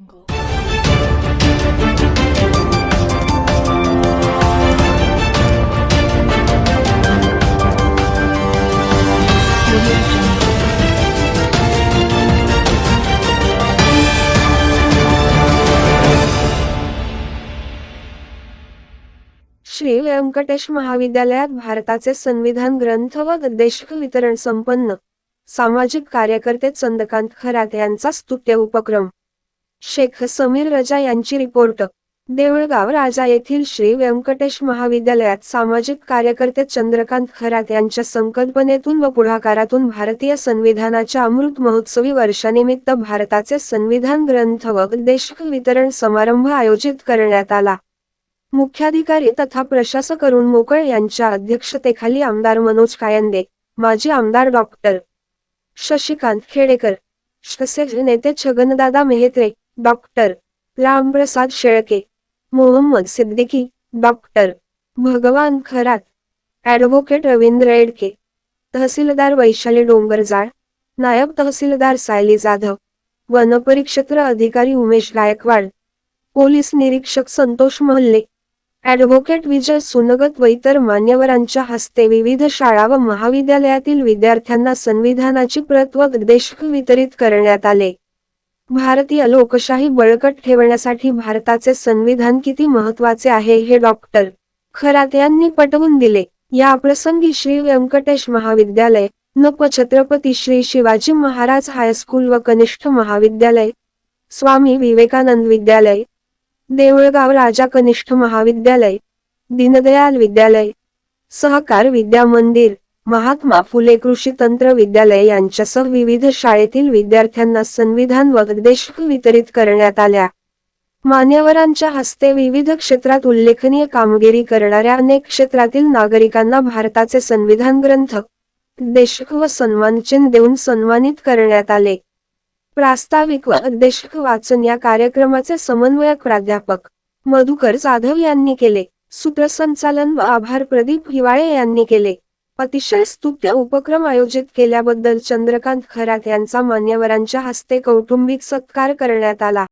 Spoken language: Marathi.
श्री व्यंकटेश महाविद्यालयात भारताचे संविधान ग्रंथ व गद्देशिक वितरण संपन्न. सामाजिक कार्यकर्ते चंदकांत खरात यांचा स्तुत्य उपक्रम. शेख समीर रजा यांची रिपोर्ट. देऊळगाव राजा येथील श्री व्यंकटेश महाविद्यालयात सामाजिक कार्यकर्ते चंद्रकांत खरात यांच्या संकल्पनेतून व पुढाकारातून भारतीय संविधानाच्या अमृत महोत्सवी वर्षानिमित्त भारताचे संविधान ग्रंथ व देशक वितरण समारंभ आयोजित करण्यात आला. मुख्याधिकारी तथा प्रशासक अरुण मोकळ यांच्या अध्यक्षतेखाली आमदार मनोज कायंदे माजी आमदार डॉक्टर शशिकांत खेडेकर नेते Chhagandada Mehatre doctor Ramprasad Shelke Mohammad Siddiqui doctor Bhagwan Kharat advocate Ravindra Edke तहसीलदार वैशाली डोंगरजाळ नायब तहसीलदार सायली जाधव वनपरिक्षेत्र अधिकारी उमेश गायकवाड पोलीस निरीक्षक संतोष महल्ले ॲडव्होकेट विजय सुनगत व इतर मान्यवरांच्या हस्ते विविध शाळा व महाविद्यालयातील विद्यार्थ्यांना संविधानाची प्रत व वितरित करण्यात आले. भारतीय लोकशाही बळकट ठेवण्यासाठी भारताचे संविधान किती महत्त्वाचे आहे हे डॉक्टर खरात यांनी पटवून दिले. या प्रसंगी श्री व्यंकटेश महाविद्यालय नप छत्रपती श्री शिवाजी महाराज हायस्कूल व कनिष्ठ महाविद्यालय स्वामी विवेकानंद विद्यालय देऊळगाव राजा कनिष्ठ महाविद्यालय दीनदयाल विद्यालय सहकार विद्या मंदिर महात्मा फुले कृषी तंत्र विद्यालय यांच्यासह विविध शाळेतील विद्यार्थ्यांना संविधान व देशक वितरित करण्यात आल्या. मान्यवरांच्या हस्ते विविध क्षेत्रात उल्लेखनीय कामगिरी करणाऱ्या अनेक क्षेत्रातील नागरिकांना भारताचे संविधान ग्रंथ देशक व सन्मानचिन्ह देऊन सन्मानित करण्यात आले. प्रास्ताविक व अध्यक्षक वाचन या कार्यक्रमाचे समन्वयक प्राध्यापक मधुकर जाधव यांनी केले. सूत्रसंचालन व आभार प्रदीप हिवाळे यांनी केले. अतिशय स्तुत्य उपक्रम आयोजित केल्याबद्दल चंद्रकांत खरात यांचा मान्यवरांच्या हस्ते कौटुंबिक सत्कार करण्यात आला.